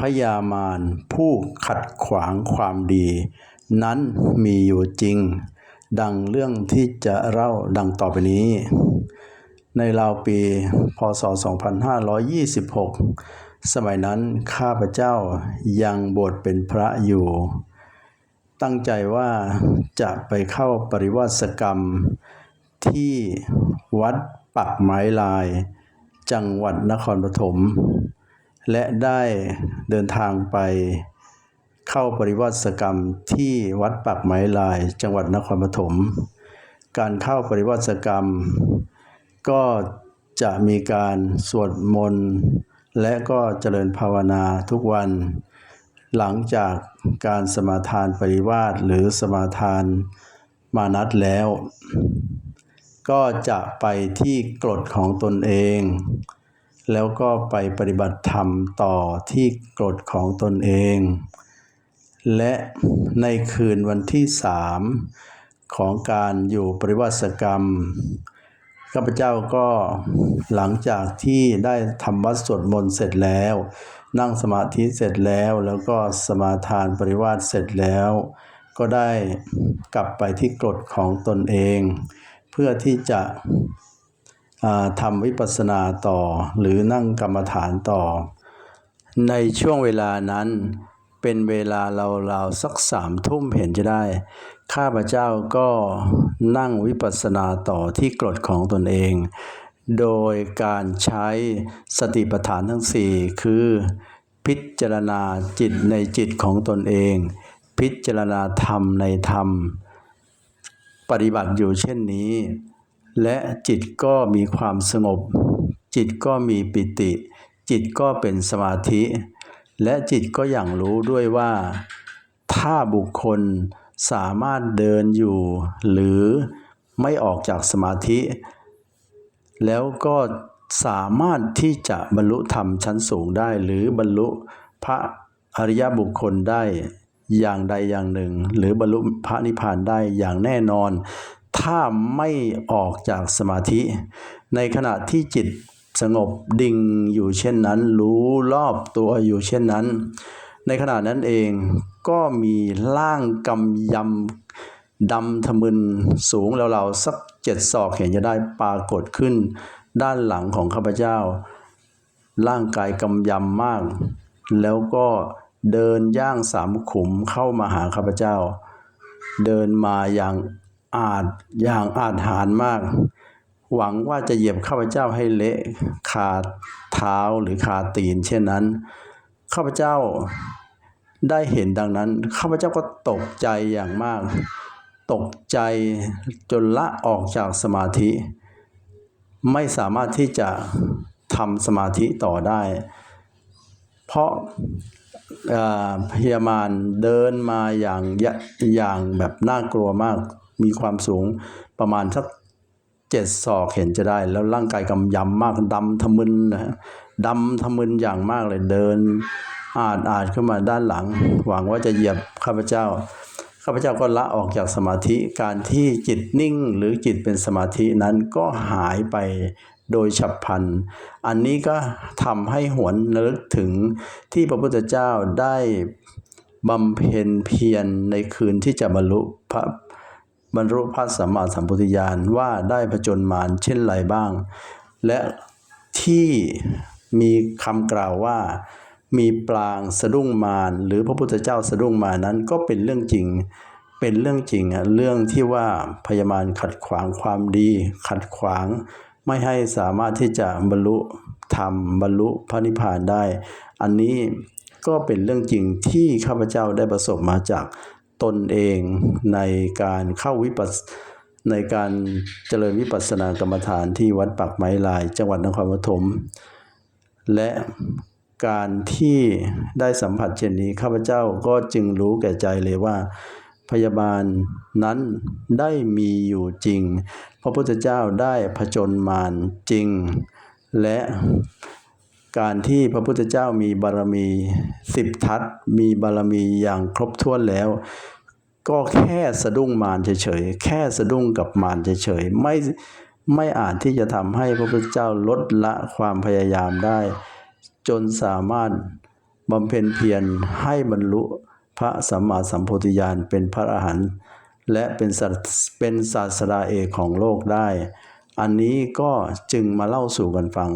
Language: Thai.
พยามารผู้ขัดขวางความดี นั้นมีอยู่จริง ดังเรื่องที่จะเล่าดังต่อไปนี้ ในราวปี พศ 2526 สมัยนั้นข้าพเจ้ายังบวชเป็นพระอยู่ ตั้งใจว่าจะไปเข้าปริวาสกรรมที่วัดปักไม้ลาย จังหวัดนครปฐม และได้เดินทางไปเข้าปริวาสกรรมที่วัดปักไม้ลายจังหวัดนครปฐม การเข้าปริวาสกรรม ก็จะมีการสวดมนต์และก็เจริญภาวนาทุกวัน หลังจากการสมาทานปริวาสหรือสมาทานมานัดแล้ว ก็จะไปที่กรดของตนเอง แล้วก็ไปปฏิบัติธรรมต่อที่กรดของตนเอง และในคืนวันที่สามของการอยู่ปริวัติกรรมข้าพเจ้าก็หลังจากที่ได้ทำวัดสวดมนต์เสร็จแล้ว นั่งสมาธิเสร็จแล้ว แล้วก็สมาทานปริวาสเสร็จแล้ว ก็ได้กลับไปที่กรดของตนเอง เพื่อที่จะ ทำวิปัสสนาต่อ หรือนั่งกรรมฐานต่อ ในช่วงเวลานั้นเป็นเวลาเราวๆสักสามทุ่มเห็นจะได้ ข้าพเจ้าก็นั่งวิปัสสนาต่อที่กรดของตนเอง โดยการใช้สติปัฏฐานทั้งสี่คือพิจารณาจิตในจิตของตนเอง พิจารณาธรรมในธรรม ปฏิบัติอยู่เช่นนี้ และจิตก็มีความสงบ จิตก็มีปิติ จิตก็เป็นสมาธิ และจิตก็อย่างรู้ด้วยว่า ถ้าบุคคลสามารถเดินอยู่ หรือไม่ออกจากสมาธิ แล้วก็สามารถที่จะบรรลุธรรมชั้นสูงได้ หรือบรรลุพระอริยบุคคลได้อย่างใดอย่างหนึ่ง หรือบรรลุพระนิพพานได้อย่างแน่นอน ถ้าไม่ออกจากสมาธิ ในขณะที่จิตสงบดิ่งอยู่เช่นนั้น รู้รอบตัวอยู่เช่นนั้น ในขณะนั้นเองก็มีร่างกำยำดำทะมึนสูงเราๆสักเจ็ดศอกเห็นจะได้ปรากฏขึ้น ด้านหลังของข้าพเจ้า ร่างกายกำยำมาก แล้วก็เดินย่างสามขุมเข้ามาหาข้าพเจ้า เดินมาอย่าง อาจอย่างอาจหารมาก หวังว่าจะเหยียบข้าพเจ้าให้เละคาดเท้าหรือคาดตีน เช่นนั้น ข้าพเจ้าได้เห็นดังนั้น ข้าพเจ้าก็ตกใจอย่างมาก ตกใจจนละออกจากสมาธิ ไม่สามารถที่จะทำสมาธิต่อได้ เพราะพยามารเดินมาอย่างอย่างแบบน่ากลัวมาก มีความสูงประมาณสักเจ็ดศอกเห็นจะได้ แล้วร่างกายกำยำมากดำทะมึนนะดำทะมึนอย่างมากเลยเดิน อาดอาดขึ้นมาด้านหลัง หวังว่าจะเหยียบข้าพเจ้าข้าพเจ้าก็ละออกจากสมาธิการที่จิตนิ่งหรือจิตเป็นสมาธินั้นก็หายไปโดยฉับพลัน อันนี้ก็ทำให้หวนระลึกถึงที่พระพุทธเจ้าได้บำเพ็ญเพียรในคืนที่จะบรรลุพระ บรรลุพระสัมมาสัมพุทธญาณว่าได้ผจญมารเช่นไรบ้าง และที่มีคำกล่าวว่ามีปลางสะดุ้งมารหรือพระพุทธเจ้าสะดุ้งมานั้นก็เป็นเรื่องจริง เป็นเรื่องจริงอะเรื่องที่ว่าพยามารขัดขวางความดี ขัดขวางไม่ให้สามารถที่จะบรรลุธรรมบรรลุพระนิพพานได้ อันนี้ก็เป็นเรื่องจริงที่ข้าพเจ้าได้ประสบมาจาก ตนเองในการเข้าวิปัสในการเจริญวิปัสสนากรรมฐานที่วัดปักไม้ลาย จังหวัดนครปฐมและการที่ได้สัมผัสเช่นนี้ข้าพเจ้าก็จึงรู้แก่ใจเลยว่า พยาบาลนั้นได้มีอยู่จริง พระพุทธเจ้าได้ผจญมารจริง และ การที่พระพุทธเจ้ามีบารมีสิบทัศมีบารมีอย่างครบถ้วนแล้ว ก็แค่สะดุ้งมารเฉยๆ แค่สะดุ้งกับมารเฉยๆ ไม่ไม่อาจที่จะทำให้พระพุทธเจ้าลดละความพยายามได้ จนสามารถบำเพ็ญเพียรให้บรรลุพระสัมมาสัมโพธิญาณเป็นพระอรหันต์และเป็นเป็นศาสดาเอกของโลกได้ อันนี้ก็จึงมาเล่าสู่กันฟัง